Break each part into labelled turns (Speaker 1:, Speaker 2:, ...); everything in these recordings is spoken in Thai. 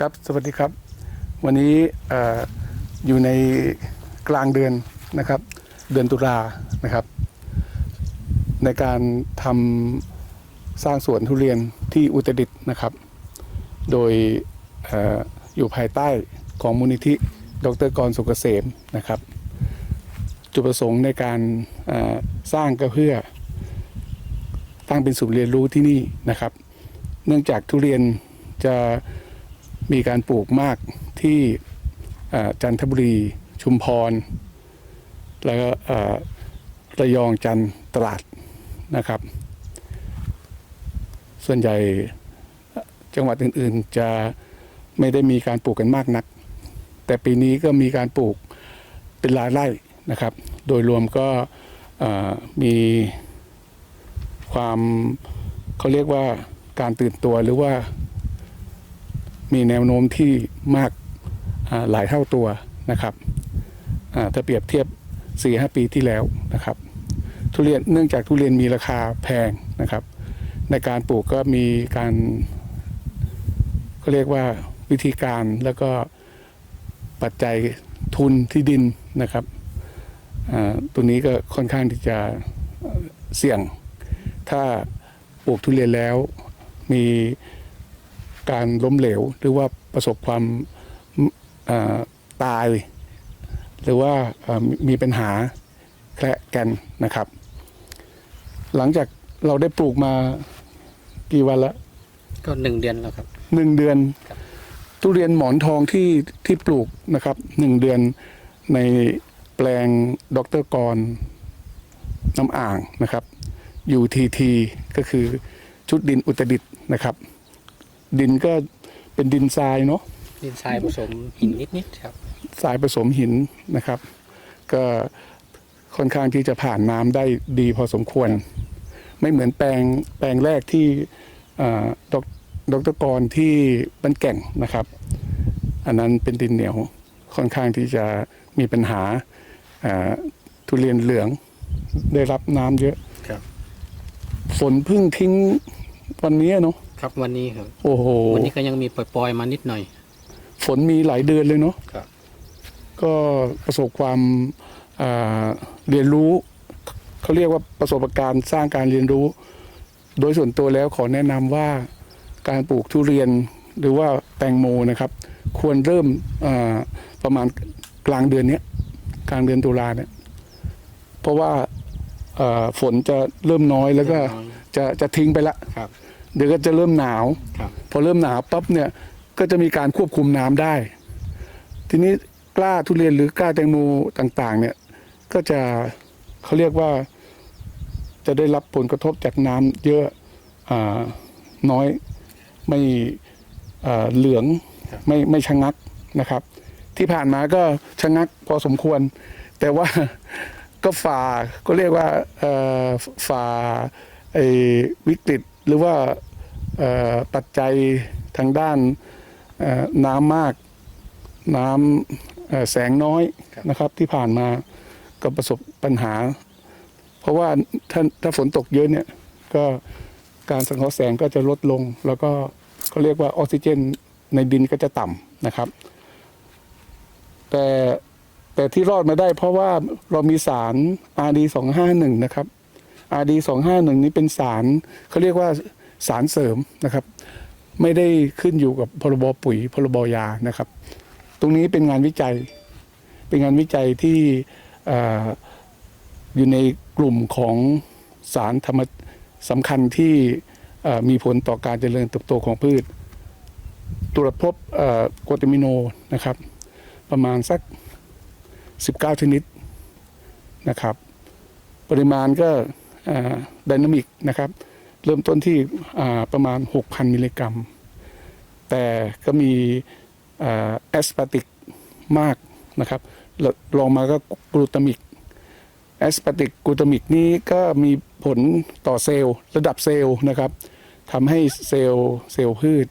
Speaker 1: ครับสวัสดีครับ วันนี้ออยู่ในกลางเดือนนะครับ เดือนตุลานะครับ ในการทำสร้างสวนทุเรียนที่อุตรดิตถ์นะครับ โดยออยู่ภายใต้ของมูลนิธิดรกรสุกเกษมนะครับ จุดประสงค์ในการสร้างก็เพื่อตั้งเป็นศูนย์เรียนรู้ที่นี่นะครับ เนื่องจากทุเรียนจะ มีการปลูกมากที่จันทบุรีชุมพร แล้วก็ระยองจันทร์ตราดนะครับ ส่วนใหญ่จังหวัดอื่นๆจะไม่ได้มีการปลูกกันมากนัก แต่ปีนี้ก็มีการปลูกเป็นหลายไร่นะครับ โดยรวมก็มีความเขาเรียกว่าการตื่นตัวหรือว่า มีแนวโน้มที่มากหลายเท่าตัวนะครับถ้าเปรียบเทียบ 4-5 ปีที่แล้วนะครับทุเรียนเนื่องจากทุเรียนมีราคาแพงนะครับ ในการปลูกก็มีการก็เรียกว่าวิธีการแล้วก็ปัจจัยทุนที่ดินนะครับตัวนี้ก็ค่อนข้างที่จะเอ่อเสี่ยง ถ้าปลูกทุเรียนแล้วมี การล้มเหลว หรือว่าประสบความอ่าตาย หรือว่าเอ่อมีปัญหาแคละกันนะครับ หลังจากเราได้ปลูกมากี่วันละ
Speaker 2: ก็หนึ่งเดือนแล้วครับ
Speaker 1: หนึ่งเดือน
Speaker 2: ครับ
Speaker 1: ทุเรียนหมอนทองที่ที่ปลูกนะครับหนึ่งเดือนในแปลงดรกรน้ำอ่างนะครับ UTT ก็คือชุดดินอุตรดิตถ์นะครับ ดินก็เป็นดินทรายเนาะ
Speaker 2: ดินทรายผสมหินนิดๆครับ
Speaker 1: ทรายผสมหินนะครับ ก็ค่อนข้างที่จะผ่านน้ำได้ดีพอสมควร ไม่เหมือนแปลงแปลงแรกที่อ่าดอกดรกรที่บ้านแก่งนะครับ อันนั้นเป็นดินเหนียวค่อนข้างที่จะมีปัญหาอ่าทุเรียนเหลืองได้รับน้ำเยอะ
Speaker 2: ครับ
Speaker 1: ฝนเพึ่งทิ้งวันนี้เนาะ
Speaker 2: ครับวันนี้ครับ
Speaker 1: โอ้โห
Speaker 2: วันนี้ก็ยังมีปล่อยๆมานิดหน่อย
Speaker 1: ฝนมีหลายเดือนเลยเนาะ
Speaker 2: ครับ
Speaker 1: ก็ประสบความอ่าเรียนรู้เขาเรียกว่าประสบการณ์สร้างการเรียนรู้ โดยส่วนตัวแล้วขอแนะนำว่าการปลูกทุเรียนหรือว่าแตงโมนะครับ ควรเริ่มอ่าประมาณกลางเดือนเนี้ยกลางเดือนตุลาเนี่ยเพราะว่าอ่าฝนจะเริ่มน้อยแล้วก็จะจะทิ้งไปละ
Speaker 2: ครับ
Speaker 1: เดี๋ยวก็จะเริ่มหนาว
Speaker 2: ครับ
Speaker 1: พอเริ่มหนาวปั๊บเนี่ยก็จะมีการควบคุมน้ำได้ ทีนี้กล้าทุเรียนหรือกล้าแตงโมต่างๆ เนี่ยก็จะเขาเรียกว่าจะได้รับผลกระทบจากน้ำเยอะอาน้อยไม่อ่าเหลือง
Speaker 2: ครับ
Speaker 1: ไม่ไม่ชะงักนะครับ ที่ผ่านมาก็ชะงักพอสมควร แต่ว่าก็ฝ่าก็เรียกว่าเอ่อฝ่าไอ้วิกฤต หรือว่าเอ่อปัจจัยทางด้านเอ่อน้ำมากน้ำเอ่อแสงน้อย
Speaker 2: ครับ
Speaker 1: นะครับที่ผ่านมาก็ประสบปัญหา เพราะว่าถ้าถ้าฝนตกเยอะเนี่ยก็การสังเคราะห์แสงก็จะลดลง แล้วก็เขาเรียกว่าออกซิเจนในดินก็จะต่ำนะครับ แต่แต่ที่รอดมาได้เพราะว่าเรามีสาร RD 251 นะครับ RD 251นี้เป็นสารเขาเรียกว่าสารเสริมนะครับ ไม่ได้ขึ้นอยู่กับพรบปุ๋ยพรบยานะครับ ตรงนี้เป็นงานวิจัย เป็นงานวิจัยที่อ่อยู่ในกลุ่มของสารธรรมสำคัญที่มีผลต่อการเจริญเติบโตของพืช ตรวจพบเอ่อกรดอะมิโนนะครับ ประมาณสัก 19 ชนิดนะครับ ปริมาณก็ ดินามิกนะครับ เริ่มต้นที่ประมาณ 6,000 มิลลิกรัม แต่ก็มีแอสปาติกมากนะครับลองมาก็กลูตามิกแอสปาติกกลูตามิกนี้ก็มีผลต่อเซลล์ระดับเซลล์นะครับทำให้เซลล์เซลล์พืช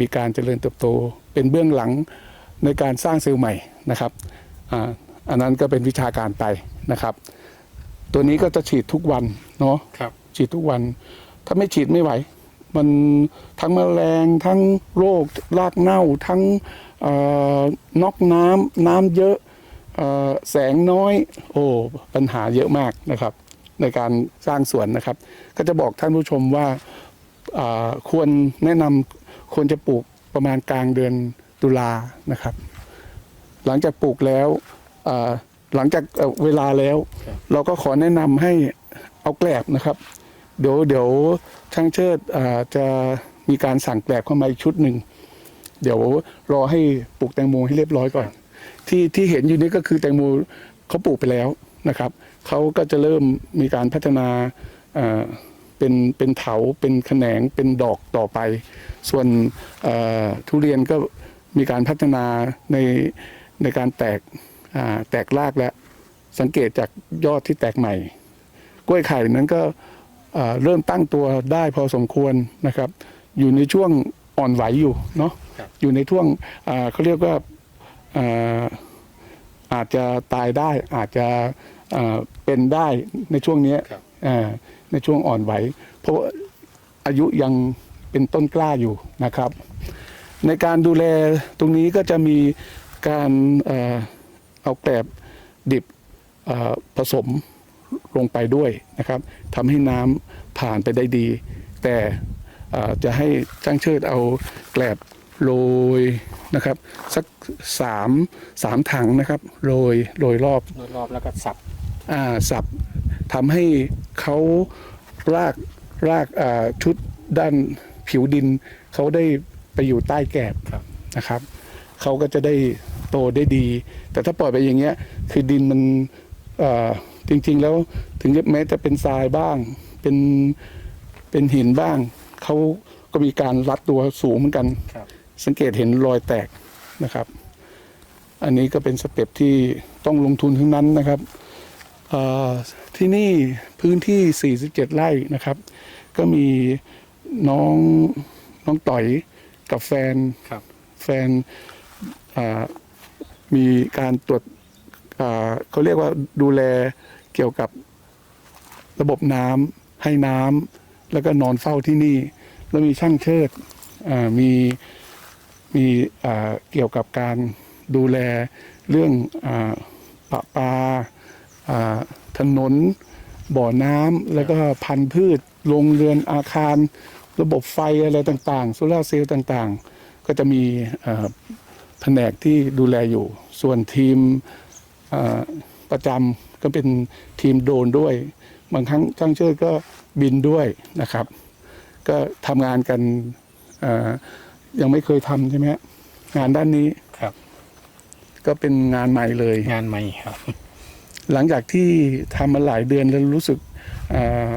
Speaker 1: มีการเจริญเติบโต เป็นเบื้องหลังในการสร้างเซลล์ใหม่นะครับออันนั้นก็เป็นวิชาการไปนะครับ ตัวนี้ก็จะฉีดทุกวันเนาะ
Speaker 2: ครับ
Speaker 1: ฉีดทุกวัน ถ้าไม่ฉีดไม่ไหว มันทั้งแมลงทั้งโรครากเน่าทั้งเอ่อนอกน้ำน้ำเยอะเอ่อแสงน้อย โอ้ปัญหาเยอะมากนะครับ ในการสร้างสวนนะครับ ก็จะบอกท่านผู้ชมว่าอ่าควรแนะนำควรจะปลูกประมาณกลางเดือนตุลานะครับ หลังจากปลูกแล้วอ่า หลังจากเอ่อเวลาแล้ว
Speaker 2: ครับ
Speaker 1: เราก็ขอแนะนำให้เอาแกลบนะครับ เดี๋ยวเดี๋ยวช่างเชิดอ่าจะมีการสั่งแกลบเข้ามาอีกชุดหนึ่ง เดี๋ยวรอให้ปลูกแตงโมให้เรียบร้อยก่อน ที่ที่เห็นอยู่นี่ก็คือแตงโมเขาปลูกไปแล้วนะครับเขาก็จะเริ่มมีการพัฒนาอ่าเป็นเป็นเถาเป็นแขนงเป็นดอกต่อไป ส่วนอ่าทุเรียนก็มีการพัฒนาในในการแตกอ่า แตกรากแล้ว สังเกตจากยอดที่แตกใหม่ กล้วยไข่นั้นก็เอ่อเริ่มตั้งตัวได้พอสมควรนะครับ อยู่ในช่วงอ่อนไหวอยู่เนาะ
Speaker 2: ครับ
Speaker 1: อยู่ในช่วงอ่าเขาเรียกว่าอ่าอาจจะตายได้อาจจะอ่าเป็นได้ในช่วงเนี้ย
Speaker 2: ครับ
Speaker 1: อ่าในช่วงอ่อนไหว เพราะว่าอายุยังเป็นต้นกล้าอยู่นะครับ ในการดูแลตรงนี้ก็จะมีการ เอ่อเอาแกลบดิบเอ่อผสมลงไปด้วยนะครับทำให้น้ำผ่านไปได้ดี แต่เอ่อจะให้จ้างเชิดเอาแกลบโรยนะครับสักสามสามถังนะครับโรยโรยรอบ
Speaker 2: โดยรอบแล้วก็สับ
Speaker 1: อ่าสับทำให้เขารากรากอ่าชุดด้านผิวดินเขาได้ไปอยู่ใต้แกบ
Speaker 2: ครับ
Speaker 1: นะครับเขาก็จะได้ โตได้ดี แต่ถ้าปล่อยไปอย่างเงี้ย คือดินมันอ่าจริง ๆ แล้วถึงแม้จะเป็นทรายบ้าง เป็นเป็นหินบ้างเขาก็มีการรัดตัวสูงเหมือนกัน
Speaker 2: ครับ
Speaker 1: สังเกตเห็นรอยแตกนะครับ อันนี้ก็เป็นสเต็ปที่ต้องลงทุนทั้งนั้นนะครับเอ่อที่นี่พื้นที่ 47 ไร่นะครับ ก็มีน้องน้องต่อยกับแฟน
Speaker 2: ครับ
Speaker 1: แฟนอ่า มีการตรวจเขาเรียกว่าดูแลเกี่ยวกับระบบน้ำให้น้ำแล้วก็นอนเฝ้าที่นี่ แล้วมีช่างเชิดมีมีเกี่ยวกับการดูแลเรื่องอปะปาอ่าถนน บ่อน้ำแล้วก็พันธุ์พืชโรงเรือนอาคาร ระบบไฟอะไรต่างๆโซลาร์เซลล์ต่างๆ ก็จะมี แผนกที่ดูแลอยู่ ส่วนทีมเอ่อประจำก็เป็นทีมโดรนด้วย บางครั้งช่างเชิดก็บินด้วยนะครับ ก็ทำงานกันเอ่อยังไม่เคยทำใช่ไหมฮะงานด้านนี้
Speaker 2: ครับ
Speaker 1: ก็เป็นงานใหม่เลย
Speaker 2: งานใหม่ครับ
Speaker 1: หลังจากที่ทำมาหลายเดือนแล้วรู้สึกเอ่อ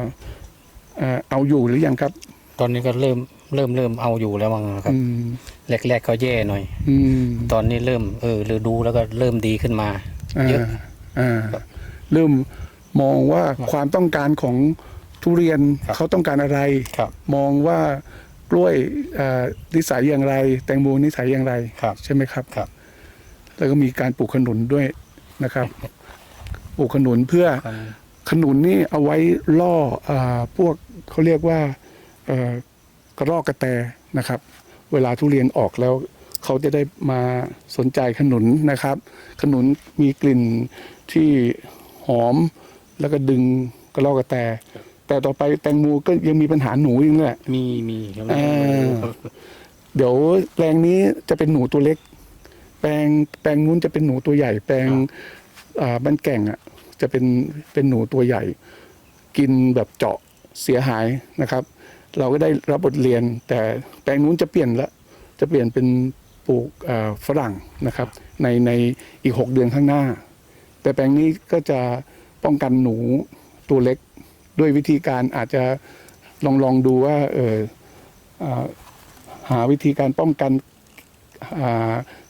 Speaker 1: เอ่อเอาอยู่หรือยังครับ
Speaker 2: ตอนนี้ก็เริ่มเริ่มเริ่มเอาอยู่แล้วมั้งครับ
Speaker 1: อืม
Speaker 2: แรกๆก็แย่หน่อย
Speaker 1: อืม
Speaker 2: ตอนนี้เริ่ม เออหรือดูแล้วก็เริ่มดีขึ้นมา
Speaker 1: อ่า
Speaker 2: เยอะ
Speaker 1: อ่าเริ่มมองว่า
Speaker 2: ครับ
Speaker 1: ความต้องการของทุเรียน
Speaker 2: ครับ
Speaker 1: เขาต้องการอะไร
Speaker 2: ครับ
Speaker 1: มองว่ากล้วยเอ่อนิสัยอย่างไร แตงโมนิสัยอย่างไร
Speaker 2: ครับ
Speaker 1: ใช่ไหมครับ
Speaker 2: ครับ
Speaker 1: แล้วก็มีการปลูกขนุนด้วยนะครับ ปลูกขนุนเพื่อ
Speaker 2: มัน
Speaker 1: ขนุนนี่เอาไว้ล่ออาพวกเขาเรียกว่าเอ่อกระรอกกระแตนะครับ เวลาทุเรียนออกแล้ว เขาจะได้มาสนใจขนุนนะครับ ขนุนมีกลิ่นที่หอมแล้วก็ดึงกระรอกกระแต แต่ต่อไปแตงโมก็ยังมีปัญหาหนูอีกแหละ
Speaker 2: มีมีครับ
Speaker 1: อ่าเดี๋ยวแปลงนี้จะเป็นหนูตัวเล็ก แปลงแปลงนู้นจะเป็นหนูตัวใหญ่ แปลงอ่าบ้านแก่งอะ จะเป็นเป็นหนูตัวใหญ่ กินแบบเจาะเสียหายนะครับ เราก็ได้รับบทเรียน แต่แปลงนู้นจะเปลี่ยนละจะเปลี่ยนเป็นปลูกฝรั่งนะครับ ในในอีกหกเดือนข้างหน้า แต่แปลงนี้ก็จะป้องกันหนูตัวเล็กด้วยวิธีการอาจจะลองลองดูว่าเออหาวิธีการป้องกัน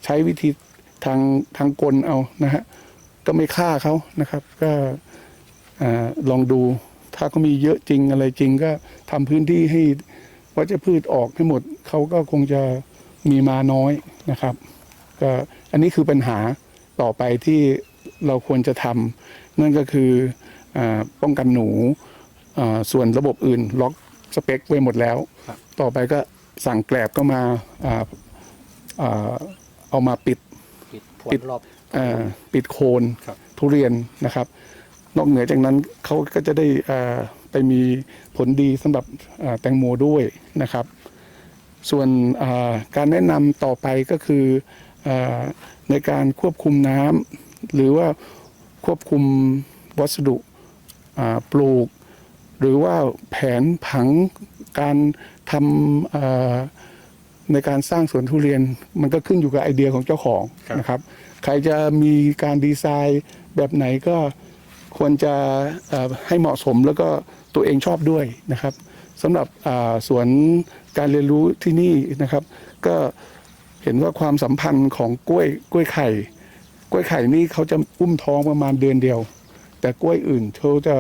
Speaker 1: ใช้วิธีทางทางกลเอานะฮะก็ไม่ฆ่าเขานะครับ ก็อาลองดู ถ้าเขามีเยอะจริงอะไรจริงก็ทำพื้นที่ให้วัชพืชออกให้หมดเขาก็คงจะมีมาน้อยนะครับ ก็อันนี้คือปัญหาต่อไปที่เราควรจะทำนั่นก็คืออาป้องกันหนูอ่าส่วนระบบอื่นล็อกสเปคไว้หมดแล้ว
Speaker 2: ครับ
Speaker 1: ต่อไปก็สั่งแกลบก็มาอ่าอ่าเอามาปิด
Speaker 2: ปิดพว
Speaker 1: ปิ
Speaker 2: น
Speaker 1: ด
Speaker 2: รอบ
Speaker 1: อ่าปิดโคน
Speaker 2: ครับ
Speaker 1: ทุเรียนนะครับ นอกเหนือจากนั้นเขาก็จะได้ไปมีผลดีสำหรับแตงโมด้วยนะครับ ส่วนการแนะนำต่อไปก็คืออในการควบคุมน้ำหรือว่าควบคุมวัสดุปลูก หรือว่าแผนผังการทำในการสร้างสวนทุเรียน มันก็ขึ้นอยู่กับไอเดียของเจ้าของนะครับ ใครจะมีการดีไซน์แบบไหนก็ ควรจะให้เหมาะสมแล้วก็ตัวเองชอบด้วยนะครับสำหรับสวนการเรียนรู้ที่นี่นะครับ ก็เห็นว่าความสัมพันธ์ของกล้วยกล้วยไข่ กล้วยไข่นี่เขาจะอุ้มท้องประมาณเดือนเดียว แต่กล้วยอื่นเขาจะ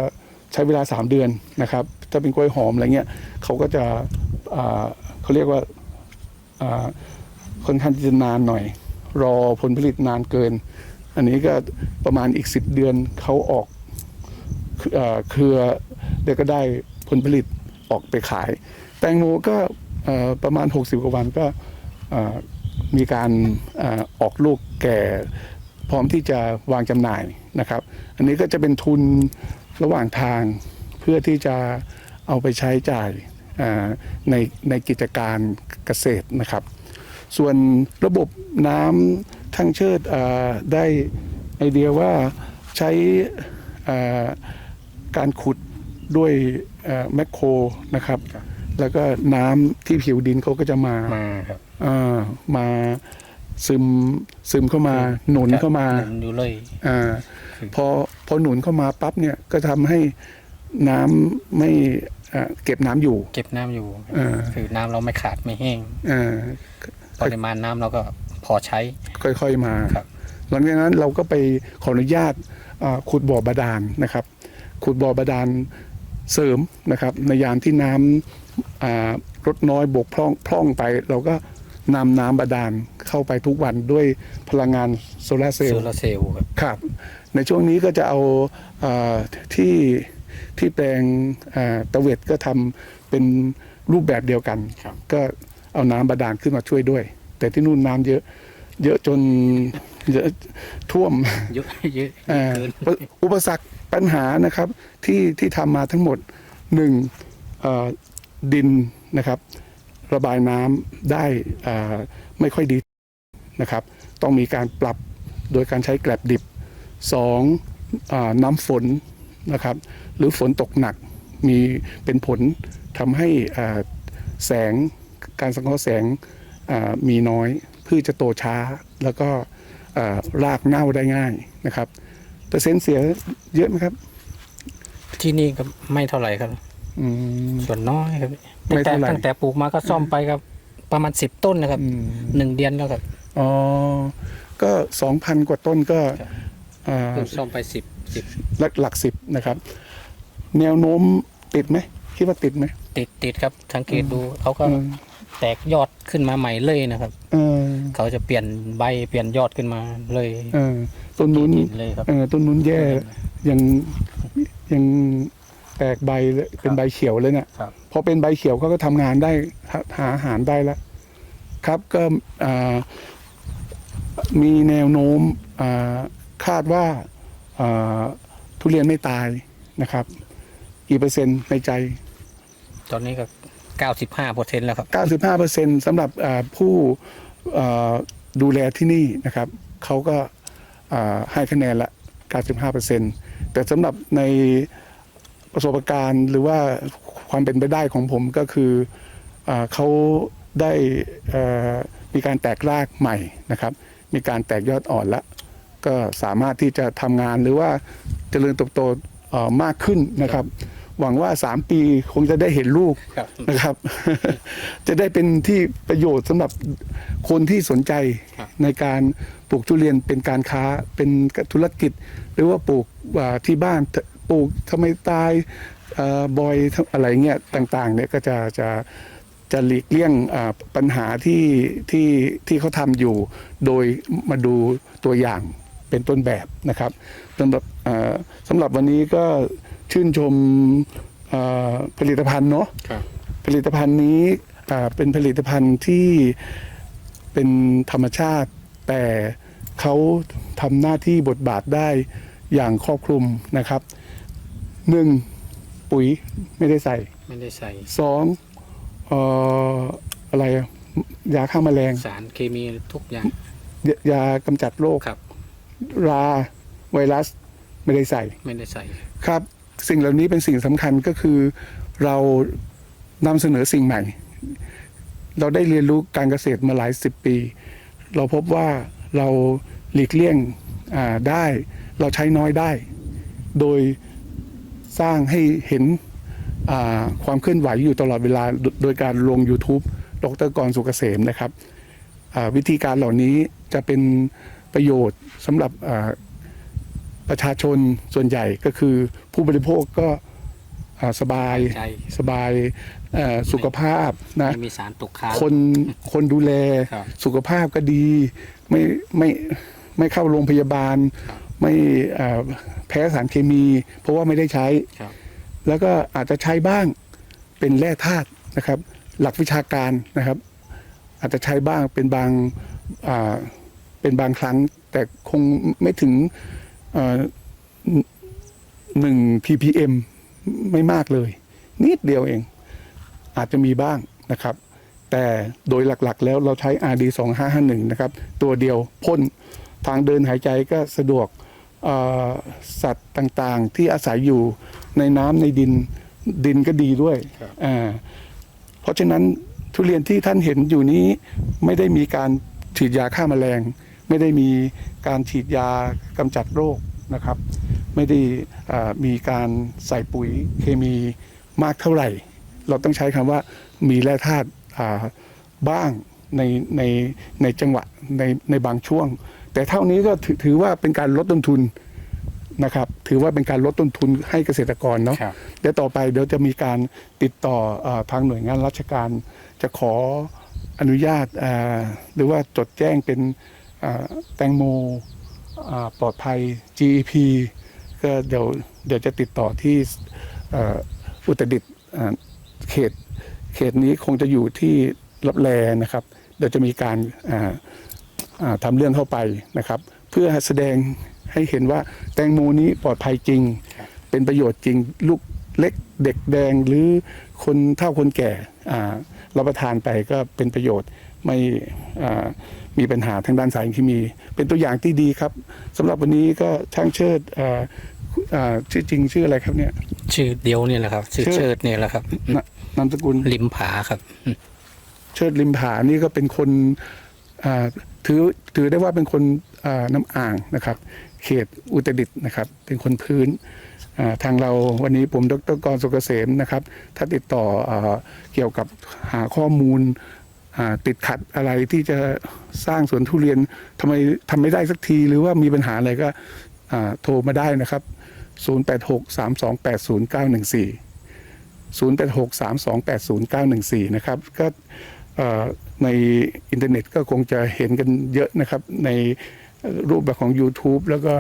Speaker 1: ใช้เวลา 3 เดือนนะครับถ้าเป็นกล้วยหอมอะไรเงี้ยเขาก็จะเขาเรียกว่าค่อนข้างจะนานหน่อย รอผลผลิตนานเกิน อันนี้ก็ประมาณอีก 10 เดือนเขาออก เครือเดี๋ยวก็ได้ผลผลิตออกไปขาย แตงโมก็ประมาณ 60 กว่าวันก็มีการอออกลูกแก่พร้อมที่จะวางจำหน่ายนะครับ อันนี้ก็จะเป็นทุนระหว่างทางเพื่อที่จะเอาไปใช้จ่ายในในกิจการเกษตรนะครับ ส่วนระบบน้ำทั้งเชิดอ่าได้ไอเดียว่าใช้ การขุดด้วยอ่าแมคโครนะครับ แล้วก็น้ำที่ผิวดินเขาก็จะมา
Speaker 2: มาครับ
Speaker 1: อ่ามาซึมซึมเข้ามาหนุนเข้ามา
Speaker 2: หนุนอยู่เลย
Speaker 1: อ่าพอพอหนุนเข้ามาปั๊บเนี่ยก็ทำให้น้ำไม่อ่าเก็บน้ำอยู่
Speaker 2: เก็บน้ำอยู่
Speaker 1: อ่า
Speaker 2: คือน้ำเราไม่ขาดไม่แห้ง
Speaker 1: อ่า
Speaker 2: ปริมาณน้ำเราก็พอใช้
Speaker 1: ค่อยๆมา
Speaker 2: ครับ
Speaker 1: หลังจากนั้นเราก็ไปขออนุญาตอ่าขุดบ่อบาดาลนะครับ ขุดบ่อบาดาลเสริมนะครับในยามที่น้ำอ่าลดน้อยบกพร่องพร่องไป เราก็นำน้ำบาดาลเข้าไปทุกวันด้วยพลังงานโซลาร์เซล
Speaker 2: โซ
Speaker 1: ล์
Speaker 2: ลาร์เซลล์ครับ
Speaker 1: ครับ ในช่วงนี้ก็จะเอาอาที่ที่แปลงอ่าตะเวดก็ทำเป็นรูปแบบเดียวกัน
Speaker 2: ครับ
Speaker 1: ก็เอาน้ำบาดาลขึ้นมาช่วยด้วย แต่ที่นู่นน้ำเยอะเยอะจนเยอะท่วม
Speaker 2: เยอะเยอะ
Speaker 1: อ่า
Speaker 2: เกิน
Speaker 1: อุปอุปสรรค ปัญหานะครับที่ที่ทำมาทั้งหมดหนึ่งดินนะครับ ระบายน้ำได้ไม่ค่อยดีนะครับ ต้องมีการปรับโดยการใช้แกลบดิบสองน้ำฝนนะครับ หรือฝนตกหนักมีเป็นผลทำให้แสงการสังเคราะห์แสงมีน้อยพืชจะโตช้า แล้วก็รากเน่าได้ง่ายนะครับ เปอร์เซ็นต์เสียเยอะไหมครับ
Speaker 2: ที่นี่ก็ไม่เท่าไหร่ครับ
Speaker 1: อืม
Speaker 2: ส่วนน้อยครับ
Speaker 1: ไม่
Speaker 2: ตั้งแต่
Speaker 1: เท่าไหร่
Speaker 2: ตั้งแต่ปลูกมาก็ซ่อมไปครับ ประมาณสิบต้นนะครับ
Speaker 1: อืม
Speaker 2: หนึ่งเดือนแล้วครับ
Speaker 1: อ๋อ ก็สองพันกว่าต้นก็
Speaker 2: ครับ
Speaker 1: อ่า
Speaker 2: เพิ่งซ่อมไปสิบสิบ
Speaker 1: หลักหลักสิบนะครับ แนวโน้มติดไหม คิดว่าติดไหม
Speaker 2: ติดติดครับสังเกตดูเขาก็
Speaker 1: เออ
Speaker 2: แตกยอดขึ้นมาใหม่เลยนะครับ
Speaker 1: เออ
Speaker 2: เขาจะเปลี่ยนใบเปลี่ยนยอดขึ้นมาเลย
Speaker 1: เออต้นนู้น
Speaker 2: ติดเลยครับ
Speaker 1: เออต้นนู้นแย่ยังยังแตกใบเลยเป็นใบเขียวเลยเนี่ย
Speaker 2: ครับ
Speaker 1: พอเป็นใบเขียวเขาก็ทำงานได้หาหาอาหารได้แล้ว ครับก็อ่ามีแนวโน้มอ่าคาดว่าอ่าทุเรียนไม่ตายนะครับ กี่เปอร์เซ็นต์ในใจ
Speaker 2: ตอนนี้ก็ เก้าสิบห้าเปอร์เซ็นต์แล้วครับ
Speaker 1: 95เปอร์เซ็นต์สำหรับอ่าผู้อ่าดูแลที่นี่นะครับเขาก็อ่าให้คะแนนละ 95เปอร์เซ็นต์แต่สำหรับในประสบการณ์หรือว่าความเป็นไปได้ของผมก็คืออาเขาได้เอ่อมีการแตกรากใหม่นะครับ มีการแตกยอดอ่อนละก็สามารถที่จะทำงานหรือว่าเจริญเติบโตเอ่อมากขึ้นนะครับ หวังว่า3ปีคงจะได้เห็นลูก
Speaker 2: ครับ
Speaker 1: นะครับ จะได้เป็นที่ประโยชน์สำหรับคนที่สนใจ
Speaker 2: ครับ
Speaker 1: ในการปลูกทุเรียนเป็นการค้าเป็นธุรกิจ หรือว่าปลูกอ่าที่บ้านปลูกทำไมตายเอ่อบ่อยอะไรเงี้ยต่างๆเนี่ยก็จะจะจะหลีกเลี่ยงอ่าปัญหาที่ที่ที่เขาทำอยู่ โดยมาดูตัวอย่างเป็นต้นแบบนะครับสำหรับอ่าสำหรับวันนี้ก็ ชื่นชมอ่าผลิตภัณฑ์เนาะ
Speaker 2: ครับ
Speaker 1: ผลิตภัณฑ์นี้อ่าเป็นผลิตภัณฑ์ที่เป็นธรรมชาติ แต่เขาทำหน้าที่บทบาทได้อย่างครอบคลุมนะครับหนึ่งปุ๋ยไม่ได้ใส่
Speaker 2: ไม่ได้ใส่
Speaker 1: สองเอ่ออะไรอะยาฆ่าแมลง
Speaker 2: สารเคมีทุกอย่าง
Speaker 1: ยายากำจัดโรค
Speaker 2: ครับ
Speaker 1: ราไวรัสไม่ได้ใส่
Speaker 2: ไม่ได้ใส่
Speaker 1: ครับ สิ่งเหล่านี้เป็นสิ่งสำคัญก็คือเรานำเสนอสิ่งใหม่ เราได้เรียนรู้การเกษตรมาหลายสิบปี เราพบว่าเราหลีกเลี่ยงได้ เราใช้น้อยได้ โดยสร้างให้เห็นความเคลื่อนไหวอยู่ตลอดเวลาโดยการลง YouTube ดรกรสุกเกษมนะครับ วิธีการเหล่านี้จะเป็นประโยชน์สำหรับ ประชาชนส่วนใหญ่ก็คือผู้บริโภคก็อ่าสบาย
Speaker 2: ใจ
Speaker 1: สบายเอ่อสุขภาพนะ
Speaker 2: ไม่มีสารตกค้าง
Speaker 1: คนคนดูแล
Speaker 2: ครับ
Speaker 1: สุขภาพก็ดี ไม่ไม่ไม่เข้าโรงพยาบาล
Speaker 2: ครับ
Speaker 1: ไม่เอ่อแพ้สารเคมี เพราะว่าไม่ได้ใช้
Speaker 2: ครับ
Speaker 1: แล้วก็อาจจะใช้บ้างเป็นแร่ธาตุนะครับ หลักวิชาการนะครับ อาจจะใช้บ้างเป็นบางอ่าเป็นบางครั้ง แต่คงไม่ถึง หนึ่ง ppm ไม่มากเลย นิดเดียวเอง อาจจะมีบ้างนะครับ แต่โดยหลักๆ แล้วเราใช้ RD 2551นะครับ ตัวเดียวพ่นทางเดินหายใจก็สะดวกเอ่อสัตว์ต่างๆ ที่อาศัยอยู่ในน้ำในดินดินก็ดีด้วย
Speaker 2: ครับ
Speaker 1: อ่าเพราะฉะนั้นทุเรียนที่ท่านเห็นอยู่นี้ไม่ได้มีการฉีดยาฆ่าแมลง ไม่ได้มี การฉีดยากำจัดโรคนะครับ ไม่ได้อ่ามีการใส่ปุ๋ยเคมีมากเท่าไหร่ เราต้องใช้คำว่ามีแร่ธาตุอ่าบ้างในในในจังหวะในในบางช่วง แต่เท่านี้ก็ถือถือว่าเป็นการลดต้นทุนนะครับ ถือว่าเป็นการลดต้นทุนให้เกษตรกรเนาะ
Speaker 2: ครับ
Speaker 1: เดี๋ยวต่อไปเดี๋ยวจะมีการติดต่อเออทางหน่วยงานราชการ จะขออนุญาตอ่าหรือว่าจดแจ้งเป็นอ่า แตงโมปลอดภัย GEP ก็เดี๋ยวเดี๋ยวจะติดต่อที่อุตรดิตเขตเขตนี้คงจะอยู่ที่รับแลนะครับ เดี๋ยวจะมีการทำเรื่องเข้าไปนะครับ เพื่อแสดงให้เห็นว่าแตงโมนี้ปลอดภัยจริง เป็นประโยชน์จริงลูกเล็กเด็กแดงหรือคนเฒ่าคนแก่รับประทานไปก็เป็นประโยชน์ ไม่อ่ามีปัญหาทางด้านสารเคมี เป็นตัวอย่างที่ดีครับสำหรับวันนี้ก็ช่างเชิดอ่าอ่าชื่อจริงชื่ออะไรครับเนี่ย
Speaker 2: ชื่อเดียวเนี่ยแหละครับ ชื่อ
Speaker 1: ชื่อ
Speaker 2: เชิดเนี่ยแหละครับ
Speaker 1: นนามสกุล
Speaker 2: ริมผาครับ
Speaker 1: เชิดริมผานี่ก็เป็นคนอ่าถือถือได้ว่าเป็นคนอ่าน้ำอ่างนะครับ เขตอุตรดิตถ์นะครับ เป็นคนพื้นอ่าทางเราวันนี้ผมดรกรสุกเกษมนะครับ ถ้าติดต่ออาเกี่ยวกับหาข้อมูลอ่า ติดขัดอะไรที่จะสร้างสวนทุเรียนทำไมทำไม่ได้สักทีหรือว่ามีปัญหาอะไรก็โทรมาได้นะครับ 0863280914 0863280914 นะครับก็ในอินเทอร์เน็ตก็คงจะเห็นกันเยอะนะครับ ในรูปแบบของ YouTube แล้วก็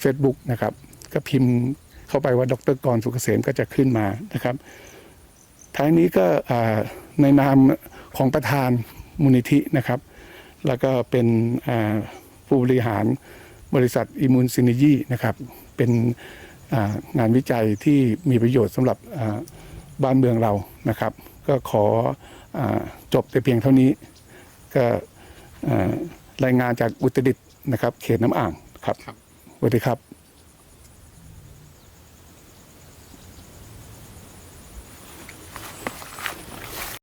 Speaker 1: เฟซบุ๊กนะครับ ก็พิมพ์เข้าไปว่าดรกรสุกเกษมก็จะขึ้นมานะครับ ท้ายนี้ก็ในนาม ของประธานมูลนิธินะครับ แล้วก็เป็นอ่าผู้บริหารบริษัทอิมูนซินยีนะครับ เป็นอ่างานวิจัยที่มีประโยชน์สำหรับอ่าบ้านเมืองเรานะครับ ก็ขออาจบแต่เพียงเท่านี้ ก็อ่ารายงานจากอุตรดิตถ์นะครับ เขตน้ำอ่างครับ
Speaker 2: ครับ
Speaker 1: สวัสดีครับ